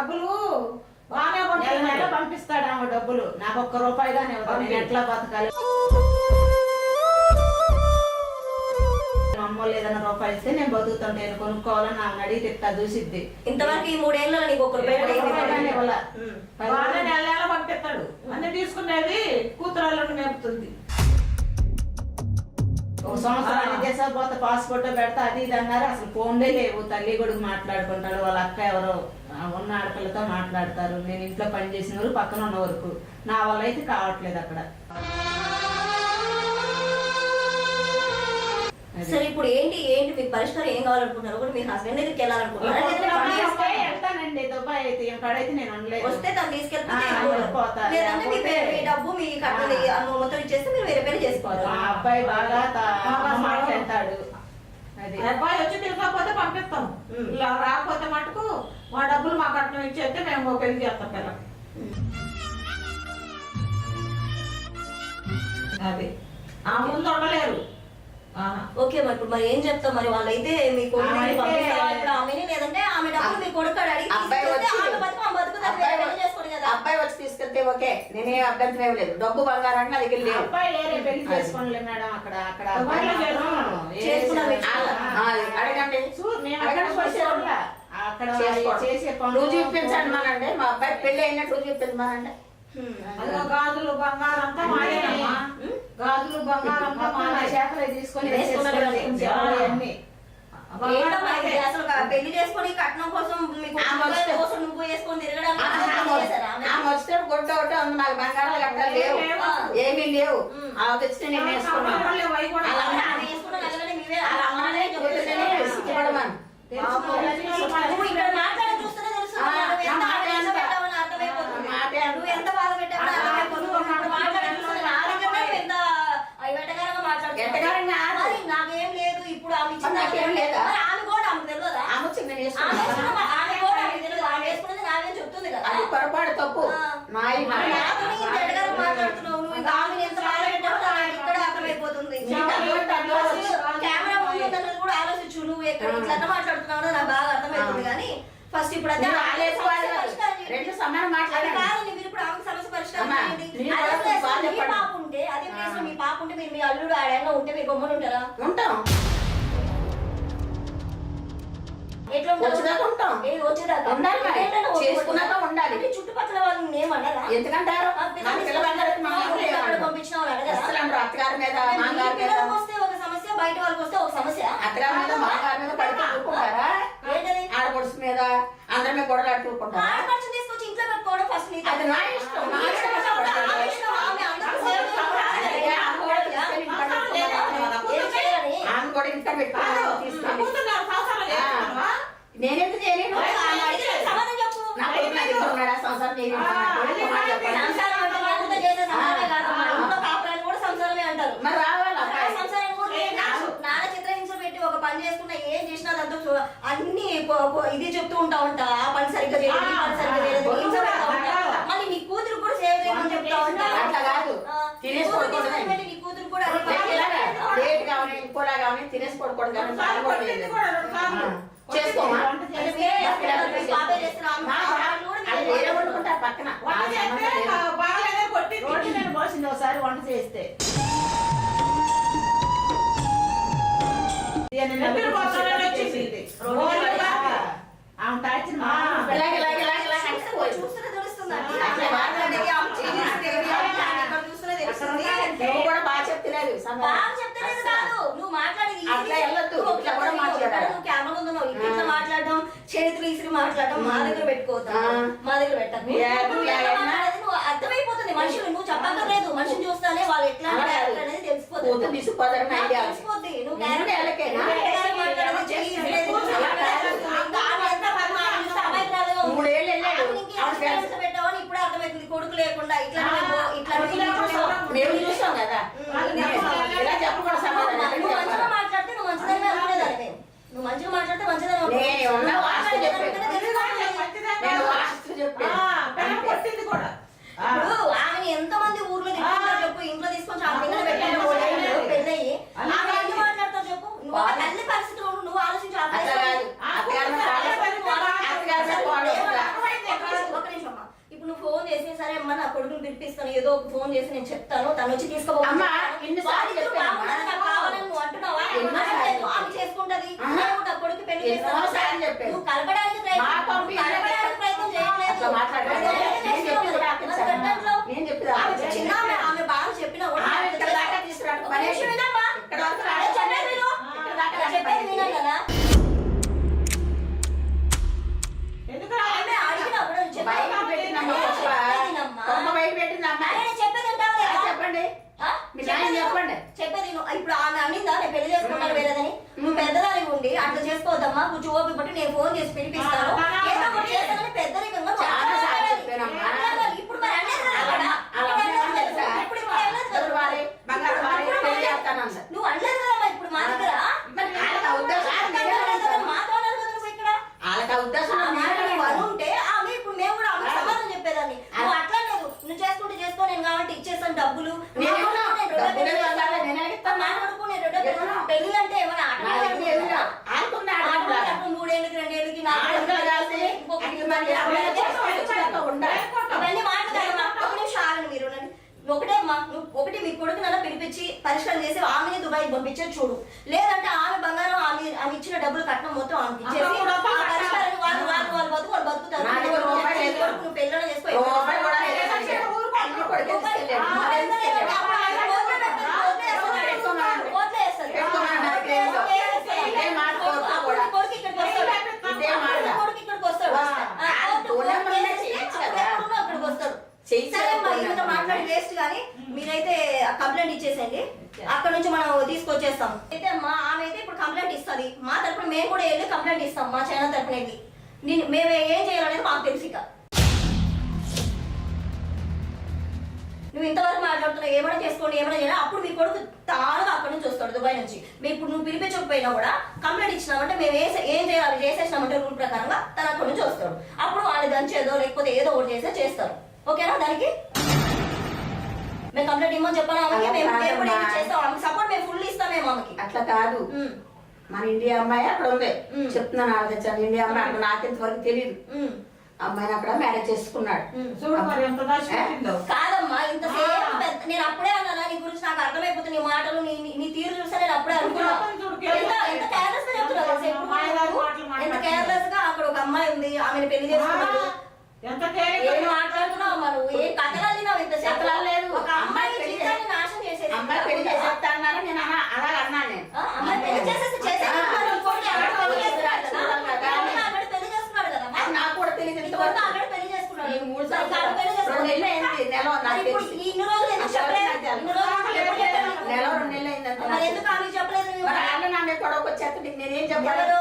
డబ్బులు బాగానే నెల నెల పంపిస్తాడు ఆమె డబ్బులు. నాకు ఒక్క రూపాయిగానే నేను ఎట్లా బతకాలి? అమ్మోళ్ళు ఏదైనా రూపాయి ఇస్తే నేను బతుకుతాను నేను కొనుక్కోవాలని ఆమె అడిగి తిట్టా చూసిద్ది ఇంతవరకు ఈ మూడేళ్ళలో నీకు ఒక రూపాయి నెల నెల పంపిస్తాడు. అన్ని తీసుకునేది కూతురాళ్ళను మేపుతుంది. ఒక సంవత్సరం చేసా పోతే పాస్పోర్ట్ పెడతా అది ఇది అన్నారు. అసలు ఫోన్లే లేవు. తల్లి కొడుకు మాట్లాడుకుంటాడు. వాళ్ళ అక్క ఎవరో ఉన్న ఆడపిల్లతో మాట్లాడతారు. నేను ఇంట్లో పని చేసిన పక్కన ఉన్న వరకు నా వల్ల అయితే కావట్లేదు అక్కడ. సరే ఇప్పుడు ఏంటి ఏంటి మీకు పరిష్కారం ఏం కావాలనుకుంటున్నారు? ఒకటి మీ హస్బెండ్ దగ్గరికి వెళ్ళాలనుకుంటున్నారా వస్తే తను తీసుకెళ్తే డబ్బు మీ కట్టలు మొత్తం ఇచ్చేస్తే మీరు వేరే పేరు చేసుకోవాలి. అబ్బాయి బాగా తా- బాగా మాట్లాడతాడు. అది. అబ్బాయి వచ్చి పిలకపోతే పంపిస్తాం. ఇలా రాకపోతే మటుకు మా డబ్బులు మా కట్నం ఇచ్చేస్తే మేము పెళ్ళి చేస్తాం పిల్లలు అది. ఆ ముందు ఉండలేరు. ఓకే మరి ఇప్పుడు మరి ఏం చెప్తాం? మరి వాళ్ళైతే మీ కొడుకుని ఆమె అయితే- పంపిస్తావా? ఇప్పుడు ఆమెని లేదంటే ఆమె డబ్బులు మీ కొడుకు అడిగి అబ్బాయి తీసుకొస్తే వచ్చి- ఆమె బతుకు ఆమె బతుకుతుంది అబ్బాయి వేరే పెళ్ళి చేసుకోడు కదా అబ్బాయి వచ్చి తీసుకెళ్తే ఓకే నేనేం అభ్యంతరం ఏం లేదు డబ్బు బంగారం అంటే నా దగ్గర లేవు. అబ్బాయి పెళ్ళి చేసుకోనిలే మేడం అక్కడ అక్కడ. ఆ, అడగండి. చూ-? అక్కడ చేసుకోండి. చేసే పనులు రుజువు చూపించండి మా అబ్బాయి పెళ్ళి అయినట్టు రుజువు చూపించమనండి హ్మ్. అదిగో గాజులు బంగారం అంతా. గాజులు బంగారం అంతా మొత్తం చేపలే తీసుకొని కదా. పెళ్ళి చేసుకొని కట్నం కోసం నువ్వు ఆమె వస్తే గుడ్డ ఒకటి ఉంది నాకు బంగారాలు గట్టాలు లేవు. ఏమీ లేవు. ఆమె తెచ్చితే నేను వేసుకున్నాను అవి. నువ్వు ఇక్కడ మాట్లాడి చూస్తేనే తెలుసు ఆ, నువ్వు ఎంత నా మాట ఆవేశం ఎంత? పెట్టావని అర్థమైపోతుంది. నా మాట ఎంత? నువ్వు ఎంత బాధ పెట్టావని ఆ, అర్థమైపోతుంది. ఆ, ఇప్పుడు మాట్లాడి చూస్తే నా దగ్గరనే నువ్వు ఎంత అవి వెటకారంగా మాట్లాడుతున్నావు. వెటకారంగా కాదు. మరి నాకేం లేదు ఇప్పుడు ఆమె ఇచ్చిన మరి నాకేం లేదా? మరి ఆమె కూడా ఆమెకు తెలియదా ఆమె వచ్చి నేను ఆమె వేసుకున్నాను వేసుకున్న- ఆమె కూడా ఆమెకు తెలియదు ఆమె వేసుకున్నది నాకేం చెప్తుంది కదా అది పొరపాటు తప్పు ఆ. నాయి మరి నాయి. నాతోనే ఇంత వెటకారంగా మాట్లాడుతున్నావు నువ్వు ఇంకా ఆమెను ఎంత బాధ పెట్టావో నాకు ఇక్కడ అర్థమైపోతుంది నీకు అర్థమైతే అర్థమవచ్చు. కెమెరా ముందు ఉన్నది కూడా ఆలోచించు నువ్వు ఎక్కడ ఇట్లా ఎట్లా మాట్లాడుతున్నావు అనేది నాకు బాగా అర్థమవుతుంది కానీ ఫస్ట్ ఇప్పుడు అదే నువ్వు ఆమె ఆలేసి సమస్య వాడు కాదు. పరిష్కారం చేయండి. రెండు సమానం అది మాట్లాడండి. కాదండి, మీరు ఇప్పుడు ఆమెకు సమస్య పరిష్కారం అమ్మా, చేయండి. మీరు అదే కూడా ప్లేస్లో బాగా మీ చెప్పండి. పాప ఉంటే అదే ప్లేస్లో మీ పాప ఉంటే మీరు మీ అల్లుడు ఆడేలా ఉంటే మీరు బొమ్మలు ఉంటారా ఉంటాం. ఎట్లా ఉంటారు? వచ్చేదాకా ఉంటాం. ఏ, వచ్చేదాకా? ఉండాలి మరి. చేసుకున్నాక చుట్టుపక్కల వాళ్ళు ఏమన్నారా ఎందుకంటారు? పంపించిన వాళ్ళు అత్తగారి మీద వస్తే ఒక సమస్య బయట వాళ్ళకి వస్తే ఒక సమస్య. అత్తగారి మీద మీద పడితే ఊరుకుంటారా ఆడపడుచు మీద అందరి మీద గొడవలు అట్టు ఊరుకుంటారా ఆడపడుచు తీసుకొచ్చి ఇంట్లో పెట్టుకోవడం ఫస్ట్ అది నా ఇష్టం. నీ ఇష్టం. కూడా ఒక పని చేసుకున్నా ఏం చేసినా అన్ని ఇది చెప్తూ ఉంటా ఉంటా. ఆ పని సరిగ్గా చేయలేదు ఈ పని సరిగ్గా చేయలేదు. మళ్ళీ నీ కూతురు కూడా సేవ చేయమని చెప్తా ఉంటా. అట్లా కాదు. నీ కూతురు కూడా డేట్ కావాలి ఇంకోలా కావాలి తినేసి పడుకోవడం కానీ ఒకసారి. చేసుకోమా? పక్కన. వంట చేస్తే పోసింది ఒకసారి వంట ఆమె తాచిన మా ఆ. ఇలాగ ఇలాగ ఇలాగ ఇలాగ. అంటే పోయి. చూస్తూనే తెలుస్తుంది. కూడా బాగా చెప్తలేదు. నువ్వు మాట్లాడేది ఈజీ. అట్లా వెళ్ళొద్దు. నువ్వు ఇట్లా కూడా మాట్లాడాలి. నువ్వు కెమెరా ముందు ఉన్నావు. ఇట్లా మాట్లాడడం చేతులు ఇసిరి మాట్లాడడం మా దగ్గర పెట్టుకోవద్దు. మా దగ్గర నువ్వు నువ్వు అర్థమైపోతుంది మనుషులు నువ్వు చెప్పక్కర్లేదు. మనిషిని చూస్తానే వాళ్ళు ఎట్లా అనేది తెలిసిపోతుంది. తెలిసిపోద్ది. నువ్వు? నువ్వు నువ్వు చూస్తే పెట్టావని ఇప్పుడే అర్థమవుతుంది. కొడుకు లేకుండా ఇట్లా ఇట్లా మేము చూసాం కదా ఉమ్. ఇలా చెప్పకూడదు సమాధానం నువ్వు మంచిగా చెప్పాలి. మాట్లాడితే నువ్వు మంచిదని అనుకునేదాన్ని మేము. నువ్వు మంచిగా మాట్లాడితే మంచిదని నేను ఉన్న వాస్తు చెప్పాను. మంచిదే నేను కదా. వాస్తు చెప్పాను. ఆ, పిల్ల కొట్టింది కూడా ఆ. ఇప్పుడు ఆమెని ఎంత మంది ఊర్లో చెప్పు ఇంట్లో తీసుకొని చాలా పిల్లలు పెట్టాను ఆ. పెళ్ళయి అలా ఆమె కాదు. ఎందుకు మాట్లాడతావు చెప్పు నువ్వు ఒక తల్లి పరిస్థితిలో ఉండు, నువ్వు ఆలోచించు ఆ అట్లా పరిస్థితి. కాదు. ఆ అత్తగారి మీద కూతురు కోడలు- అత్తగారి మీద కోడలు. అత్తగారి మీద కోడలు. దేవుడు అర్థమైంది. కొడుకుని పిలిపిస్తాను ఏదో ఒక ఫోన్ చేసి నేను చెప్తాను తను వచ్చి తీసుకోబో అమ్మా, ఎన్నిసార్లు వాళ్ళిద్దరూ చెప్పానమ్మా? బాగుంటారు, నాకు కావాలని నువ్వు అంటున్నావా ఎన్నోసార్లు లేదు, ఆమె చేసుకుంటది ఆహా. నేను నా కొడుకు పెళ్ళి చేస్తాను ఎన్నోసార్లు చెప్పాను. నువ్వు కలపడానికి ప్రయత్నం మా నువ్వు పంపి కలపడానికి ప్రయత్నం చేయట్లేదు అట్లా మాట్లాడలేదు. నువ్వు ఎంత నేను చేస్తున్నావు చెప్పేది మరి? ఆపించు. మరి గంటల్లో నేను చెప్పేది ఆమె ఆపించు. చిన్న ఆమె, ఆమె బాగా చెప్పినా కూడా ఆమె ఇక్కడ దాకా తీసుకురాకు ఒక పని. నిమిషం వినమ్మా. ఇక్కడ వరకు అరే రాకు. చెప్పేది విను. ఇక్కడ దాకా అరే చెప్పేది పని. వినాలి కదా ఎందుకు ఆమె అడిగినప్పుడు నేను చెప్పేది బయట పెట్టిందమ్మా నేను గొప్ప. చెప్పేదినమ్మా. గొప్ప బయట పెట్టిందమ్మా అరే నేను చెప్పేది వింటావా ఆ, లేదా? చెప్పండి ఆ? మీ నాయన చెప్పండి. చెప్పేది విను. ఇప్పుడు ఆమె అనిందా నేను పెళ్ళి చేసుకున్నాను వేరేదని నువ్వు పెద్దదాని ఉండి అట్లా చేసుకోవద్దమ్మా? ఓపిక పట్టి నేను ఫోన్ చేసి పిలిపిస్తాను. ఏదో ఒకటి చేస్తానని పెద్దరికంగా చాలా సార్లు మాట్లాడాలి. చెప్పానమ్మా. మాట్లాడాలి. ఇప్పుడు మరి అనేది కదా అలా అక్కడ. అలా ఇప్పుడు అలా అనేది తెలుసా? కదా. ఇప్పుడు ఇప్పుడు అనేది కదా. డబ్బులు వారి, బంగారం వారి, ఇప్పుడు పెళ్ళి మరి- చేస్తానంది. నువ్వు అనలేదు కదమ్మా ఇప్పుడు మా దగ్గర మరి వాళ్ళకి ఆ ఉద్దేశం వాళ్ళకి నేనే అనలేదు కదా, అడుగుతాను. మాతో అన్నారు కదా నువ్వు ఇక్కడ వాళ్ళకి ఆ ఉద్దేశం ఆ మాట నేనే నువ్వు అడుగుతాను. అనుంటే ఆమె ఇప్పుడు మేము కూడా ఆమె సమాధానం చెప్పేదాన్ని నువ్వు అట్లా లేదు నువ్వు చేసుకుంటే చేసుకో నేను కాబట్టి ఇచ్చేస్తాను డబ్బులు నేను నా ఇవ్వను. కొడుకు నేను రెండో డబ్బులు పెళ్ళి ఇవ్వాలి, చేస్తాను. నేను ఎలాగిస్తాను? నా కొడుకు నేను రెండో పెళ్ళి ఇవ్వను. పెళ్ళి అంటే ఏమైనా ఆట నా దగ్గర ఏమీ రావు. ఆడుకున్న ఆడుకుంటారా? అప్పుడు మూడేళ్ళకి రెండేళ్ళకి నాలుగు ఆడుకున్న ఏళ్ళకి కాదు. ఇంకొక అది మరి ఎవరైనా చేసుకొని వచ్చినాక ఉండాలి. ఇవన్నీ మాట్లాడాలమ్మా ఒక నిమిషం ఆగండి మీరు ఉండండి. ఒకటే అమ్మా మీ కొడుకు నన్ను పిలిపించి పరిష్కారం చేసి ఆమెని దుబాయ్ పంపించేది చూడు. లేదంటే ఆమె బంగారం ఆమె ఆమె ఇచ్చిన డబ్బులు కట్నం మొత్తం ఆమెకి ఇచ్చేసి అక్కడ కూడా ఆ పరిష్కారాన్ని వాళ్ళు వాళ్ళు వాళ్ళు బతుకు వాళ్ళు బతుకుతారు. నా నీ నువ్వు పెళ్ళిలో చేసుకో రూపాయి కూడా లేదు. అన్ని కొడుకు తీసుకెళ్ళాడు. ఆ, మరి అప్పుడు తీసుకెళ్ళాడు. అప్పుడు ఆయన కోట్లు పెడతాడు, కోట్లు వేస్తాడు. పెట్టుకున్నాడు. కోట్లు వేస్తాడు. పెట్టుకున్నాడు నా దగ్గర ఏదో. ఇదే మాట కోరుకో అప్పుడు కూడా. నీ కొడుకు ఇక్కడికి వస్తాడు. ఇదే మాట. అప్పుడు నీ కొడుకు ఇక్కడికి వస్తాడు. ఆ, ఆ, ఆ, కోర్టు- దూరం కోర్టు ఉండే కేసు చేయొచ్చు అప్పుడు కదా. ఎక్కడున్నా అక్కడికి వస్తాడు. చేయొచ్చు సరే అమ్మా, కదా. ఇంత మాట్లాడి వేస్ట్ కానీ మీరైతే కంప్లైంట్ ఇచ్చేసేయండి. అక్కడ నుంచి మనం తీసుకొచ్చేస్తాం అయితే అమ్మా ఆమె అయితే ఇప్పుడు కంప్లైంట్ ఇస్తుంది. మా తరపున మేము కూడా వెళ్ళి కంప్లైంట్ ఇస్తాం మా ఛానల్ తరపున వెళ్ళి. నేను మేము ఏం చేయాలనేది మాకు తెలుసు ఇక. నువ్వు ఇంతవరకు మాట్లాడుతున్నావు ఏమైనా చేసుకోండి ఏమైనా చేయాలి అప్పుడు మీ కొడుకు తానుగా అక్కడ నుంచి వస్తాడు దుబాయ్ నుంచి. మేము ఇప్పుడు నువ్వు పిలిపించకపోయినా కూడా కంప్లైంట్ ఇచ్చినామంటే మేము ఏ ఏం చేయాలి చేసేసినామంటే రూల్ ప్రకారంగా తను అక్కడ నుంచి వస్తాడు. అప్పుడు వాళ్ళు దంచేదో లేకపోతే ఏదో ఒకటి చేస్తే చేస్తారు. ఓకేనా దానికి? మేము కంప్లైంట్ ఇమ్మని చెప్పాను ఆమెకి? మేము మేము కూడా ఏమి కాదమ్మా. చేస్తాం? ఆమెకి సపోర్ట్ మేము ఫుల్ ఇస్తాం మేము ఆమెకి. అట్లా కాదు. ఉమ్, మన ఇండియా అమ్మాయి అక్కడ ఉంది. చెప్తున్నాను ఆవిడ తెచ్చాను. ఇండియా అమ్మాయి అక్కడ నాకు ఇంతవరకు తెలియదు ఉమ్, అమ్మాయిని అక్కడ మ్యారేజ్ చేసుకున్నాడు. ఉమ్. చూడు మరి ఎంత దాచిపెట్టిందో కాదమ్మా ఇంతసేపు. పెద్ద- నేను అప్పుడే అన్నానా నీ గురించి నాకు అర్థమైపోతుంది నీ మాటలు నీ నీ- నీ తీరు చూస్తే నేను అప్పుడే అనుకున్నా. ఎంత ఎంత కేర్లెస్గా చెప్తున్నావు తెలుసా ఇప్పుడు అమ్మాయి గారి నువ్వు? మాటలు ఎంత మాట్లాడుతున్నావు. కేర్లెస్గా అక్కడ ఒక అమ్మాయి ఉంది ఆమెను పెళ్ళి చేసుకున్నాడు. ఎంత ఏం మాట్లాడుతున్నావు ఏ కథలు ఇంత కథలు లేదు. ఒక అమ్మాయి అమ్మాయి పెళ్ళి జీవితాన్ని నాశనం చేసేది అమ్మాయి పెళ్ళి చేసేస్తా అన్నారు? నేను అలా అన్నా అమ్మాయి పెళ్ళి చేసేది నాకు కూడా తెలియదు ఇంతవరకు పెళ్ళి చేసుకున్నాడు మూడు పెళ్ళి చేసుకున్నాడు. నెల ఇన్ని రోజులు ఎందుకు చెప్పలేదు? ఇన్ని రోజులు చెప్పలేదు నెల రెండు నెలలు అయిందంటే మరి ఎందుకు ఆమె చెప్పలేదు నువ్వు? మరి ఆయన నా మీద గొడవకు వచ్చేస్తుంది నేనేం చెప్పాలి? ఎవరు?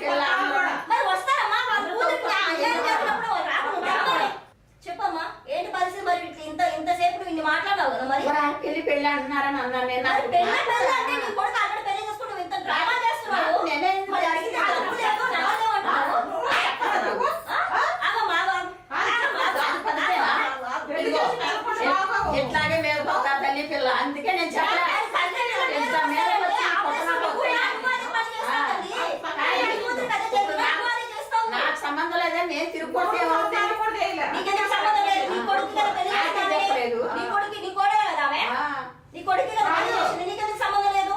పిల్ల అన్నాడు. మరి వస్తారమ్మా వాళ్ళ కూతురికి అన్యాయం చేసినప్పుడు వాళ్ళు రాకుండా ఉంటారు. చెప్పమ్మా ఏంటి పరిస్థితి మరి ఇట్లా ఇంత ఇంతసేపు నువ్వు ఇన్ని మాట్లాడినావు కదా మరి మరి ఆయన పెళ్ళి పెళ్ళి అంటున్నారని అన్నాను నేను మరి నాకు పెళ్ళి పెళ్ళి అంటే నీ కొడుకు అక్కడ పెళ్ళి చేసుకుంటూ ఇంత డ్రామా చేస్తున్నావు నేనే మరి అడిగితే డబ్బులు అంటున్నావు. ఆ? ఆగు. పెళ్ళి. ఎట్లాగే మేము పోతా తల్లి పిల్ల అందుకే నేను చెప్పలే ఆయన సంజయ్ మీద ఎంత మీద మేలు వస్తే వచ్చి ఆపరేషన్ కొత్తగా నువ్వు పోతే. నాకు అదే పని చేస్తావు తల్లి. ఆయన నీ కూతురికి అదే చేస్తావు, నాకు అదే చేస్తావు. నాకు సంబంధం లేదని నేను తిరుగుకుంటే ఏమవుతుంది కొడుకు కూడా చేయలే. నీకెందుకు సంబంధం లేదు? నీ కొడుకు కదా పెళ్ళి నాకే చేస్తానని. చెప్పలేదు. నీ కొడుకు నీ కోడే కదా ఆమె? ఆ. నీ కొడుకు కదా పెళ్ళి చేసింది. నీకెందుకు సంబంధం లేదు?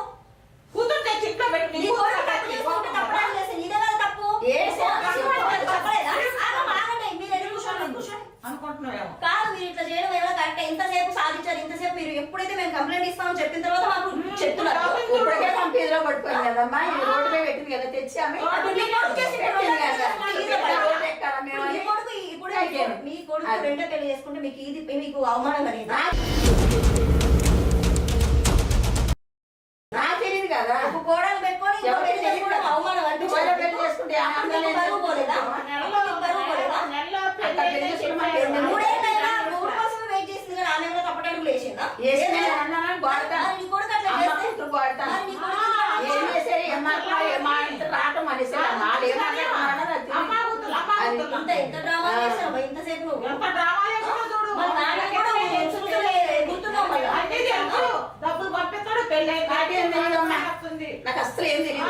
కూతురు తెచ్చి ఇంట్లో పెట్టి నీ నీ కొడుకు కూతురు తప్పు చేసుకుంటే తప్పడానికి లేదు. నీదే కదా తప్పు. ఏ శివ- తప్పు? శివుడు వాడు చెప్పలేదా? ఆగమ్మా, ఆగండి. మీరు ఎదురు కూర్చోండి, కూర్చోండి. అనుకుంటున్నావేమో కాదు మీరు ఇట్లా చేయడం ఏమైనా కరెక్ట్ ఇంతసేపు సాధించారు ఇంతసేపు మీరు ఎప్పుడైతే మేము కంప్లైంట్ ఇస్తామని చెప్పిన తర్వాత మాకు చెప్తున్నారు ఇప్పటికే పంపిదిలో పడిపోయింది కదమ్మా ఈ రోడ్డు మీద పెట్టింది కదా తెచ్చి ఆమె మీ? కొడుకు. రెండో పెళ్ళి చేసుకుంటే మీకు ఇది మీకు అవమానం కలిగిందా నాకు తెలియదు కదా ఒక కోడలు పెట్టుకొని ఇంకో ఎవరికి పెళ్ళి చేసుకోవడం తెలియదు. అవమానం కోడలు అనిపించదు పెళ్ళి చేసుకుంటే ఆ అప్పుడు అందం మీకు లేదు. పరువు పోలేదా నెలలో మీకు పరువు పోలేదా నెలలో అక్కడ పెళ్ళి పెళ్ళి అయితే చేసుకున్నాం, చెప్పారు. పెళ్ళి మూడేళ్ళైనా మూడు కోసమే వెయిట్ చేసింది కానీ ఆమె ఏమైనా తప్పటడుగులు వేసిందా వేసిన అన్నాను గోడతా మరి నీ కొడుకు అట్లా అమ్మ చేస్తే కూతురు గోడతా మరి నీ కొడుకు ఇట్లా ఏం చేసేది ఏమన్నా ఏమా ఇంత రావటం అనేసి వాళ్ళు ఏమన్నా అమ్మా కూతురు, అమ్మా కూతురు. ఇంత ఎంత డ్రామా చేస్తావు ఇంతసేపు నువ్వు? ఎంత డ్రామా చేసినా చూడు? మరి నాన్న కూడా చూస్తూనే గుర్తున్నావు మళ్ళీ. అన్నీ తెలుసు డబ్బులు పంపిస్తాడు పెళ్ళి నాకేం అసలు ఏం తెలియదు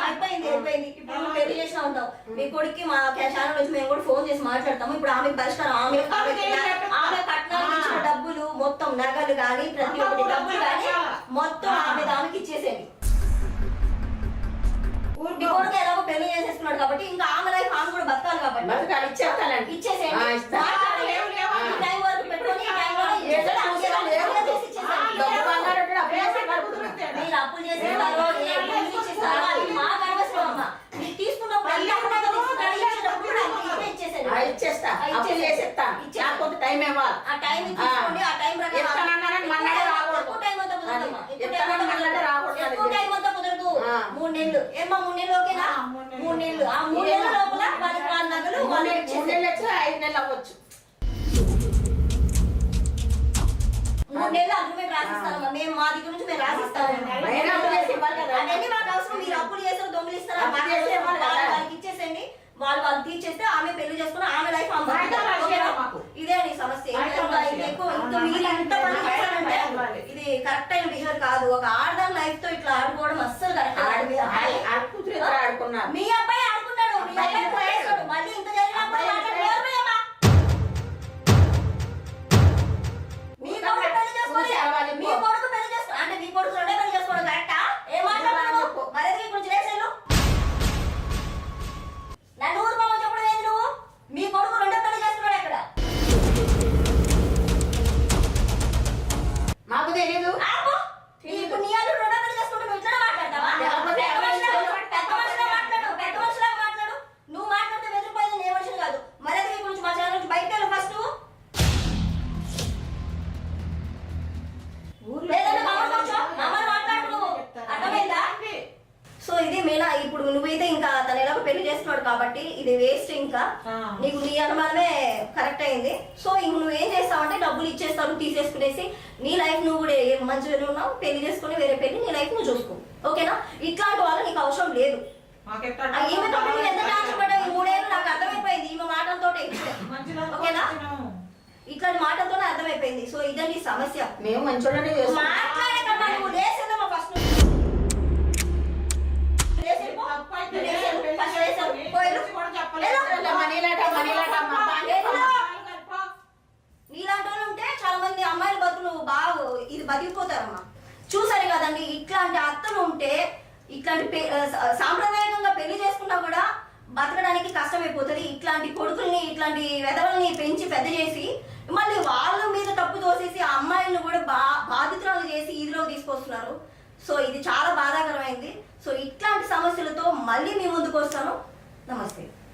అయిపోయింది చేరిపోయింది ఇప్పుడు పెళ్ళి చేసినా ఉంటావు మీ కొడుక్కి మా ఛానల్ నుంచి మేము కూడా ఫోన్ చేసి మాట్లాడతాము. ఇప్పుడు ఆమె పరిష్కారం ఆమె ఆమె కట్నాలకు ఇచ్చిన డబ్బులు మొత్తం నగలు కానీ ప్రతి ఒక్కటి డబ్బులు కానీ మొత్తం ఆమె దానికి ఆ, ఇచ్చేస్తా. అప్పులు ఇచ్చేసేయండి. నాకు కొంత టైం ఇవ్వాలి. ఆ టైం తీసుకోండి. ఆ టైం ప్రకారం ఎత్తానన్నారని మన్నాడే రాకూడదు. రాకూడదు. మూడు నెలలు. ఏమ్మా మూడు నెలలు ఓకేనా? మూడు నెలలు. నెలలు. ఆ మూడు నెలల లోపల వాళ్ళకి వాళ్ళ నగలు మూడు వాళ్ళకి నెలలు- మూడు. నెలలు వచ్చి ఐదు నెలలు అవ్వచ్చు. మూడు నెలలు అగ్రిమెంట్ రాసిస్తానమ్మా. మేము మా దగ్గర నుంచి మేము రాసిస్తాము కదా. అవన్నీ మాకు అవసరం. మీరు అప్పులు చేస్తారు దొంగలు ఇస్తారా? వాళ్ళకి ఇచ్చేసేయండి. వాళ్ళు వాళ్ళు తీర్చేస్తే ఆమె పెళ్ళి చేసుకుని ఆమె లైఫ్. ఇదే నీ సమస్య. ఎక్కువ ఆ, మీరు ఇంత పని బయట చేశారంటే రాసి. ఇది కరెక్ట్ అయిన బిహేవియర్ కాదు. ఒక ఆడదాని లైఫ్తో ఇట్లా ఆడుకోవడం అస్సలు కరెక్ట్ మీ అబ్బాయి ఆడుకున్నాడు. మీ అబ్బాయి తీసేసుకునేసి నీ లైఫ్ నువ్వు కూడా ఏం మంచిగానే ఉన్నావు పెళ్ళి చేసుకుని వేరే పెళ్ళి నీ లైఫ్ నువ్వు చూసుకో. ఓకేనా? ఇట్లాంటి వాళ్ళు నీకు అవసరం లేదు. మాకెట్ట ఆ ఈమె తోటి నువ్వు ఎంత టార్చర్ పడ్డావు ఈ మూడేళ్ళు నాకు అర్థమైపోయింది ఈమె మాటలతో మంచిగా ఓకేనా? ఇట్లాంటి మాటలతోనే అర్థమైపోయింది. సో ఇదండి సమస్య. మేము మంచోళ్ళనే మాట్లాడకమ్మా నువ్వు లేసేదమ్మా ఫస్ట్. నీలాంటి వాళ్ళు. ఉంటే చాలా మంది అమ్మాయిల ఇది బతికిపోతారమ్మా. చూసారు కదండి ఇట్లాంటి అత్తలు ఉంటే ఇట్లాంటి పె- సాంప్రదాయకంగా పెళ్ళి చేసుకున్నా కూడా బతకడానికి కష్టమైపోతుంది. ఇట్లాంటి కొడుకుల్ని ఇట్లాంటి వెదవల్ని పెంచి పెద్ద చేసి మళ్ళీ వాళ్ళ మీద తప్పు తోసేసి ఆ అమ్మాయిలను కూడా బా బాధితురాలు చేసి ఇదిలో తీసుకొస్తున్నారు. సో ఇది చాలా బాధాకరమైంది. సో ఇట్లాంటి సమస్యలతో మళ్ళీ మీ ముందుకు వస్తాను. నమస్తే.